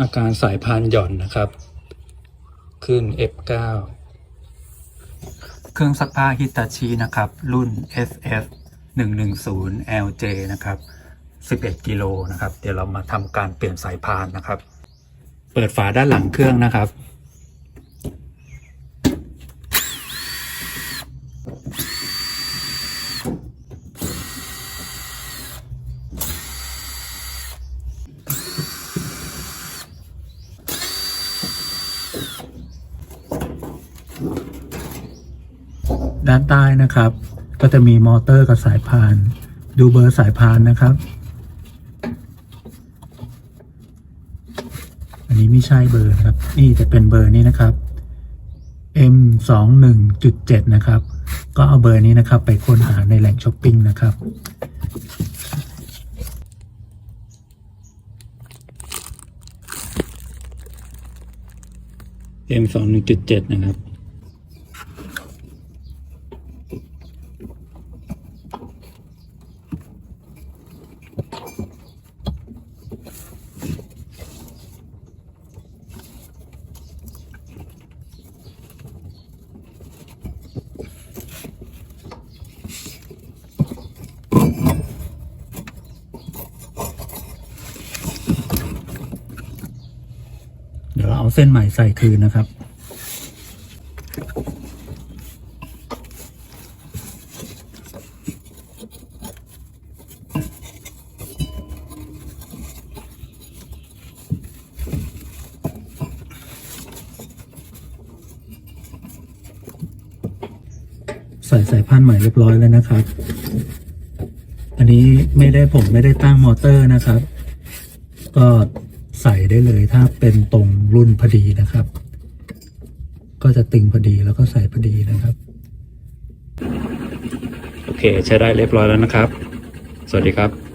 อาการสายพานหย่อนนะครับ ขึ้น F9 เครื่องซักผ้าฮิตาชินะครับ รุ่น SF 110 LJ นะครับ 11 กิโลนะครับ เดี๋ยวเรามาทำการเปลี่ยนสายพานนะครับ เปิดฝาด้านหลังเครื่องนะครับ ด้านใต้นะครับ ก็จะมีมอเตอร์กับสายพาน ดูเบอร์สายพานนะครับ อันนี้ไม่ใช่เบอร์นะครับ นี่จะเป็นเบอร์นี้นะครับ M 2 1 7นะครับ ก็เอาเบอร์นี้นะครับ ไปค้นหาในแหล่งช้อปปิ้งนะครับ M 2 1 7นะครับเจ็ดนะครา เอาเส้นใหม่ใส่คืนนะครับ ใส่สายพันใหม่เรียบร้อยแล้วนะครับ อันนี้ไม่ได้ผมไม่ได้ตั้งมอเตอร์นะครับ ก็ ใส่ได้เลย ถ้าเป็นตรงรุ่นพอดีนะครับ ก็จะตึงพอดีแล้วก็ใส่พอดีนะครับ โอเค ใช้ได้เรียบร้อยแล้วนะครับ สวัสดีครับ